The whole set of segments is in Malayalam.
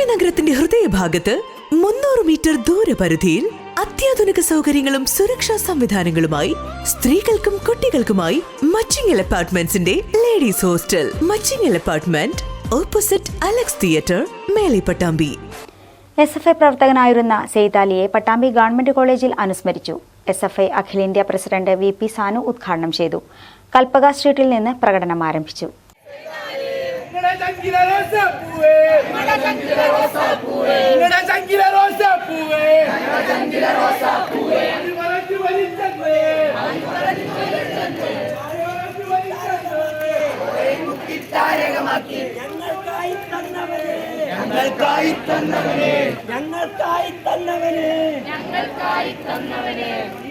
ലക്ഷ്മി നഗരത്തിന്റെ ഹൃദയഭാഗത്ത് മുന്നൂറ് മീറ്റർ ദൂരപരിധിയിൽ അത്യാധുനിക സൗകര്യങ്ങളും സുരക്ഷാ സംവിധാനങ്ങളുമായി സ്ത്രീകൾക്കും കുട്ടികൾക്കുമായി Machingal അപ്പാർട്ട്മെന്റ്സിന്റെ ladies hostel. Machingal apartment opposite Alex theatre മേലെ പട്ടാമ്പി. എസ് എഫ് ഐ പ്രവർത്തകനായിരുന്ന സെയ്താലിയെ പട്ടാമ്പി ഗവൺമെന്റ് കോളേജിൽ അനുസ്മരിച്ചു. എസ് എഫ് ഐ അഖിലേന്ത്യാ പ്രസിഡന്റ് വി പി സാനു ഉദ്ഘാടനം ചെയ്തു. കൽപ്പക സ്ട്രീറ്റിൽ നിന്ന് പ്രകടനം ആരംഭിച്ചു. ചങ്കില റോസാപ്പൂവേ നിങ്ങളുടെ ചങ്കില റോസാപ്പൂവേ നിങ്ങളുടെ ചങ്കില റോസാപ്പൂവേ റോസാപ്പൂവേ വളർത്തി വലിച്ചേ വളർത്തി വലിച്ചേ ഞങ്ങൾക്കായി തന്നവനെ. ഞങ്ങൾക്കായി തന്നവനെ. ഞങ്ങൾക്കായി തന്നവനെ പോരാട്ടങ്ങൾ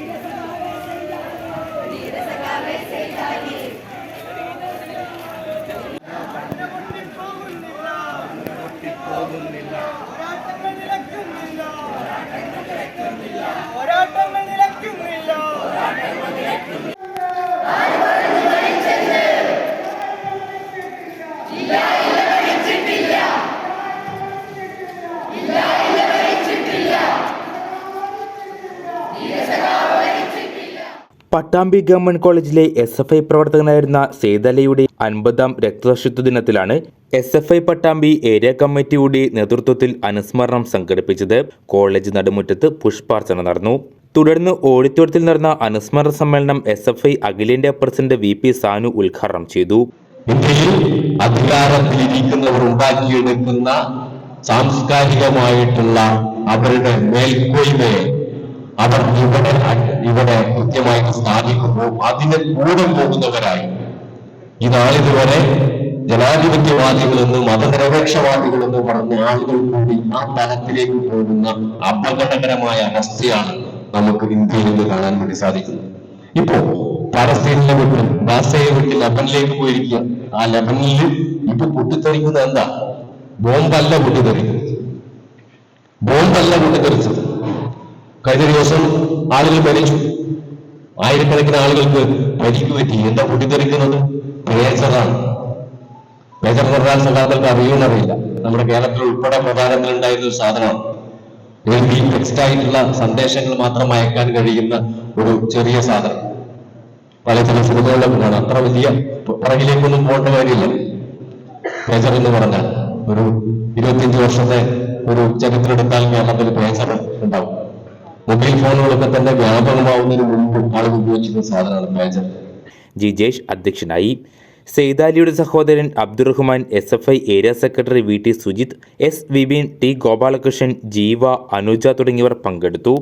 പട്ടാമ്പി ഗവൺമെന്റ് കോളേജിലെ എസ് എഫ് ഐ പ്രവർത്തകനായിരുന്ന സെയ്തലയുടെ അൻപതാം രക്തസാക്ഷിത്വ ദിനത്തിലാണ് S F I Pattambi area കമ്മിറ്റിയുടെ നേതൃത്വത്തിൽ അനുസ്മരണം സംഘടിപ്പിച്ചത്. കോളേജ് നടുമുറ്റത്ത് പുഷ്പാർച്ചന നടന്നു. തുടർന്ന് ഓഡിറ്റോറിയത്തിൽ നടന്ന അനുസ്മരണ സമ്മേളനം എസ് എഫ് ഐ അഖിലേന്ത്യാ പ്രസിഡന്റ് വി പി സാനു ഉദ്ഘാടനം ചെയ്തു. അധികാരത്തിലിരിക്കുന്നവർ സാംസ്കാരികമായിട്ടുള്ള അവരുടെ മേൽക്കോയ്മയെ അവർ ഇവിടെ സ്ഥാപിക്കുന്നു അതിന് കൂടെ പോകുന്നവരായി. ഈ നാളിതുവരെ ജനാധിപത്യവാദികളെന്ന് മതനിരപേക്ഷവാദികളെന്ന് പറഞ്ഞ ആളുകൾ കൂടി ആ തലത്തിലേക്ക് പോകുന്ന അപകടകരമായ അവസ്ഥയാണ് നമുക്ക് ഇന്ത്യയിൽ നിന്ന് കാണാൻ വേണ്ടി സാധിക്കുന്നത്. ഇപ്പോ പാലസ്തീനിലെ വിട്ട് ഗാസയെ വിട്ട് ലബനിലേക്ക് പോയിരിക്കുക. ആ ലബനിൽ ഇപ്പൊ പൊട്ടിത്തെറിക്കുന്നത് എന്താ? ബോംബല്ല പൊട്ടിത്തെറിക്കുന്നത്. ബോംബല്ല പൊട്ടിത്തെറിച്ചത്. കഴിഞ്ഞ ദിവസം ആളുകൾ മരിച്ചു. ആയിരക്കണക്കിന് ആളുകൾക്ക് പരിക്ക് പറ്റി. എന്താ പൊട്ടിത്തെറിക്കുന്നത്? പ്രേസറാണ് മേജർ പറഞ്ഞാൽ സഖാക്കൾക്ക് അറിയുമെന്നറിയില്ല നമ്മുടെ കേരളത്തിൽ ഉൾപ്പെടെ പ്രധാനത്തിലുണ്ടായിരുന്ന ഒരു സാധനമാണ്. എഴുതി ആയിട്ടുള്ള സന്ദേശങ്ങൾ മാത്രം അയക്കാൻ കഴിയുന്ന ഒരു ചെറിയ സാധനം. പല ചില സിനിമകളിലൊക്കെ കാണാം. അത്ര വലിയ പുറകിലേക്കൊന്നും പോകേണ്ട കാര്യമില്ല. പേജർ എന്ന് പറഞ്ഞാൽ ഒരു ഇരുപത്തിയഞ്ച് വർഷത്തെ ഒരു ചരിത്രം എടുത്താൽ കേരളത്തിൽ പേജർ ഉണ്ടാവും. മൊബൈൽ ഫോണുകളൊക്കെ തന്നെ വ്യാപകമാവുന്നതിന് മുമ്പ് ആളുകൾ ഉപയോഗിച്ചിരുന്ന സാധനമാണ് പേജർ ജിജേഷ് അധ്യക്ഷനായി. സെയ്താലിയുടെ സഹോദരൻ Abdurahman S F I area secretary V T Sujith S Vipin T Gopalakrishnan Jeeva Anuja തുടങ്ങിയവർ പങ്കെടുത്തു.